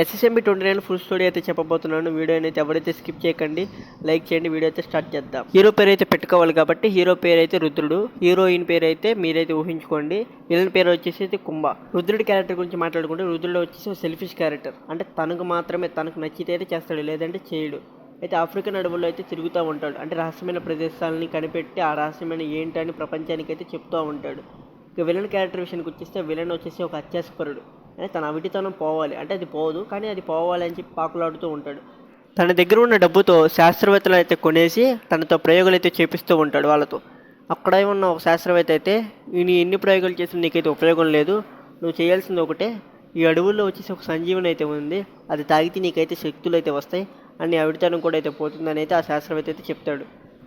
SSMB twenty nine full story అయితే చెప్పబోతున్నాను. వీడియోని అయితే ఎవరైతే స్కిప్ చేయకండి లైక్ చేయండి వీడియో అయితే స్టార్ట్ చేద్దాం. హీరో పేరు అయితే పెట్టుకోవాలి కాబట్టి హీరో పేరు అయితే రుద్రుడు హీరోయిన్ పేరు అయితే మీరైతే ఊహించుకోండి. విలన్ పేరు వచ్చేసి అయితే కుంభ. రుద్రుడి క్యారెక్టర్ గురించి మాట్లాడుకుంటే రుద్రుడు వచ్చేసి సెల్ఫిష్ క్యారెక్టర్. అంటే తనకు మాత్రమే తనకు నచ్చితే అయితే చేస్తాడు లేదంటే చేయడు. అయితే ఆఫ్రికన్ అడవుల్లో అయితే తిరుగుతూ ఉంటాడు. అంటే రహస్యమైన ప్రదేశాలని కనిపెట్టి ఆ రహస్యమైన ఏంటని ప్రపంచానికి అయితే చెప్తూ ఉంటాడు. ఇక విలన్ క్యారెక్టర్ విషయానికి వచ్చేస్తే విలన్ వచ్చేసి ఒక అత్యాసపరుడు. తన అవిటితనం పోవాలి. అంటే అది పోదు కానీ అది పోవాలి అని చెప్పి పాకులాడుతూ ఉంటాడు. తన దగ్గర ఉన్న డబ్బుతో శాస్త్రవేత్తలు అయితే కొనేసి తనతో ప్రయోగాలు అయితే చేపిస్తూ ఉంటాడు వాళ్ళతో. అక్కడ ఉన్న ఒక శాస్త్రవేత్త అయితే నేను ఎన్ని ప్రయోగాలు చేసినా నీకైతే ఉపయోగం లేదు నువ్వు చేయాల్సింది ఒకటే. ఈ అడవుల్లో వచ్చేసి ఒక సంజీవని అయితే ఉంది. అది తాగితే నీకైతే శక్తులు అయితే వస్తాయి. అని అవిడితనం కూడా అయితే పోతుందని అయితే ఆ శాస్త్రవేత్త అయితే చెప్తాడు.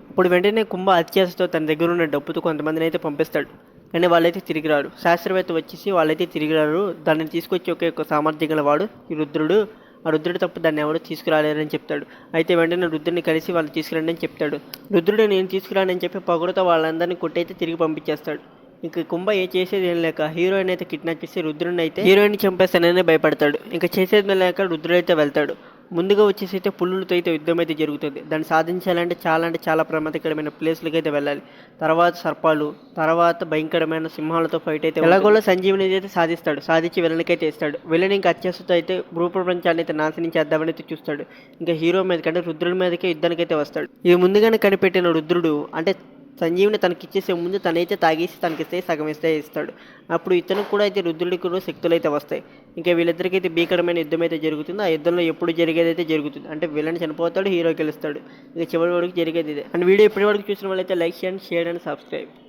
ఇప్పుడు వెంటనే కుంభ అత్యాశతో తన దగ్గర ఉన్న డబ్బుతో కొంతమందిని అయితే పంపిస్తాడు. కానీ వాళ్ళైతే తిరిగి రారు శాస్త్రవేత్త వచ్చేసి వాళ్ళైతే తిరిగి రారు దాన్ని తీసుకొచ్చి ఒకే ఒక సామర్థ్యం గల వాడు ఈ రుద్రుడు. ఆ రుద్రుడు తప్ప దాన్ని ఎవరు తీసుకురాలేరని చెప్తాడు. అయితే వెంటనే రుద్రుడిని కలిసి వాళ్ళు తీసుకురండి అని చెప్తాడు. రుద్రుడు నేను తీసుకురానని చెప్పి పొగడుతో వాళ్ళందరినీ కొట్టయితే తిరిగి పంపించేస్తాడు. ఇంక కుంభ ఏ చేసేది ఏం లేక హీరోయిన్ అయితే కిడ్నాప్ చేసి రుద్రుడిని అయితే హీరోయిన్ చంపేస్తానని భయపడతాడు. ఇంకా చేసేది లేక రుద్రుడు అయితే వెళ్తాడు. ముందుగా వచ్చేసి అయితే పుల్లులతో అయితే యుద్ధం అయితే జరుగుతుంది. దాన్ని సాధించాలంటే చాలా అంటే చాలా ప్రమాదకరమైన ప్లేస్లకి అయితే వెళ్ళాలి. తర్వాత సర్పాలు తర్వాత భయంకరమైన సింహాలతో ఫైట్ అయితే ఎలాగోలో సంజీవుని అయితే సాధిస్తాడు. సాధించి అయితే ఇస్తాడు. విలన్ ఇంకా అత్యాసతో అయితే భూ ప్రపంచాన్ని అయితే నాశనం చేద్దామని అయితే చూస్తాడు. ఇంకా హీరో మీద కంటే రుద్రుడి మీదకే యుద్ధానికి అయితే వస్తాడు. ఇది ముందుగానే కనిపెట్టిన రుద్రుడు అంటే సంజీవుని తనకిచ్చేసే ముందు తనైతే తాగేసి తనకిస్తే సగం ఇస్తే ఇస్తాడు. అప్పుడు ఇతను కూడా అయితే రుద్రుడికి కూడా శక్తులు అయితే వస్తాయి. ఇంకా వీళ్ళిద్దరికైతే అయితే భీకరమైన యుద్ధం అయితే జరుగుతుంది. ఆ యుద్ధంలో ఎప్పుడు జరిగేది అయితే జరుగుతుంది. అంటే విలన్ చనిపోతాడు హీరో గెలుస్తాడు. ఇక చివరి వరకు జరిగేది ఇదే. అండ్ వీడియో ఇప్పటి వరకు చూసిన వాళ్ళైతే లైక్ చేయండి షేర్ అండ్ సబ్స్క్రైబ్.